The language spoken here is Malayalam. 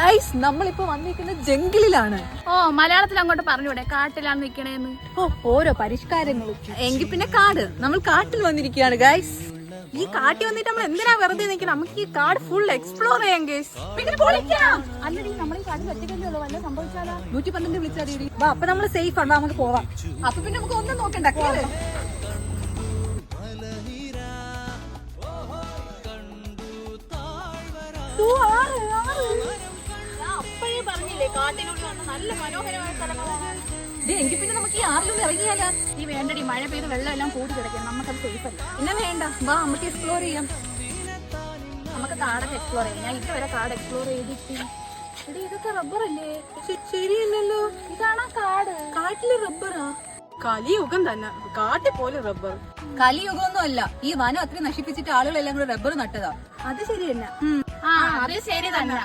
ഗൈസ് നമ്മളിപ്പോ വന്നിരിക്കുന്നത് ജംഗിളിലാണ് ഓ മലയാളത്തിൽ അങ്ങോട്ട് പറഞ്ഞൂടെ കാട്ടിലാണ് നിക്കണേന്ന്. ഓ ഓരോ പരിഷ്കാരങ്ങളും. എങ്കിൽ പിന്നെ കാട്. നമ്മൾ കാട്ടിൽ വന്നിരിക്കുകയാണ് ഗൈസ് ഈ കാട്ടി വന്നിട്ട് നമ്മൾ എന്തിനാ വെറുതെ നിൽക്കണം? നമുക്ക് ഈ കാട് ഫുൾ എക്സ്പ്ലോർ ചെയ്യാം ഗൈസ് പിന്നെ പൊളിക്കാം. അല്ലടി നമ്മൾ ഈ കാട് പറ്റിക്കല്ലോ വല്ല സംഭവിച്ചാലോ? നൂറ്റി പന്ത്രണ്ട് വിളിച്ചാൽ വാ അപ്പൊ നമ്മൾ സേഫ് ആണ്. നമുക്ക് പോവാം. അപ്പൊ പിന്നെ നമുക്ക് ഒന്നും നോക്കണ്ട കേറ്. ഓ, പറഞ്ഞില്ലേ വന്ന നല്ല മനോഹരമായ സ്ഥലങ്ങളാണ്. എങ്കിൽ പിന്നെ നമുക്ക് ഈ ആറിലൊന്നും ഇറങ്ങിയാലോ? ഈ വേണ്ടടി മഴ പെയ്ത് വെള്ളം എല്ലാം കൂടി കിടക്കണം. നമുക്കത് സേഫ് അല്ല. പിന്നെ വേണ്ട? വാ നമുക്ക് എക്സ്പ്ലോർ ചെയ്യാം. നമുക്ക് കാടൊക്കെ എക്സ്പ്ലോർ ചെയ്യാം. ഞാൻ ഇതുവരെ കാട് എക്സ്പ്ലോർ ചെയ്തിട്ട് എടി ഇതൊക്കെ റബ്ബർ അല്ലേ? ശരിയല്ലോ ശരിയല്ലല്ലോ. ഇതാണ് കാട്. കാട്ടിൽ റബ്ബറാ കലിയുഗം തന്നെ. കാട്ടി പോലെ റബ്ബർ കലിയുഗമൊന്നും അല്ല. ഈ വനം അത്രയും നശിപ്പിച്ചിട്ട് ആളുകളെല്ലാം കൂടെ റബ്ബർ നട്ടതാ. അത് ശരിയല്ല. ആ അത് ശരി തന്നെ.